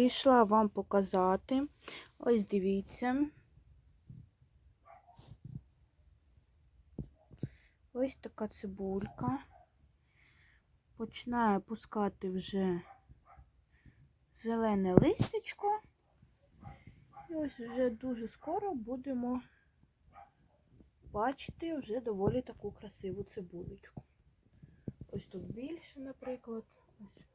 Прийшла вам показати. Ось дивіться. Ось така цибулька. Починає пускати вже зелене листячко. І ось вже дуже скоро будемо бачити вже доволі таку красиву цибулечку. Ось тут більше, наприклад. Ось.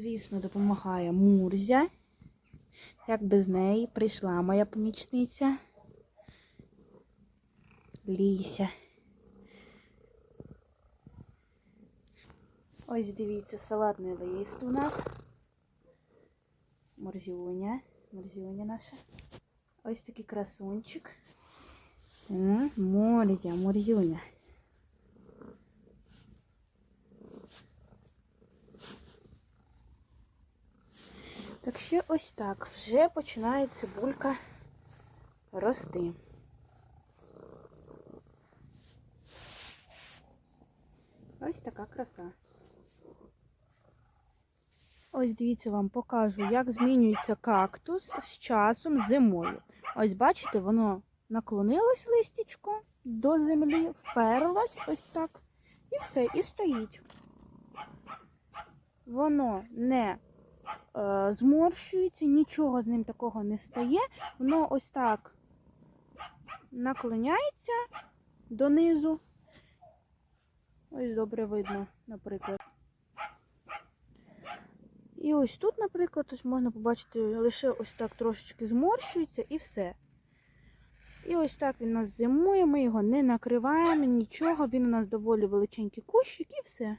Звісно, допомагає Мурзя. Як без неї прийшла моя помічниця. Ліся. Ось дивіться, салатний лист у нас. Морзюня. Морзюня наша. Ось такий красунчик. Морзя, морзюня. Так що ось так. Вже починає цибулька рости. Ось така краса. Ось дивіться, вам покажу, як змінюється кактус з часом зимою. Ось бачите, воно наклонилось листячко до землі, вперлось ось так. І все, і стоїть. Воно не зморщується, нічого з ним такого не стає. Воно ось так наклоняється донизу. Ось добре видно, наприклад. І ось тут, наприклад, ось можна побачити, лише ось так трошечки зморщується і все. І ось так він у нас зимує, ми його не накриваємо, нічого, він у нас доволі величенький кущик і все.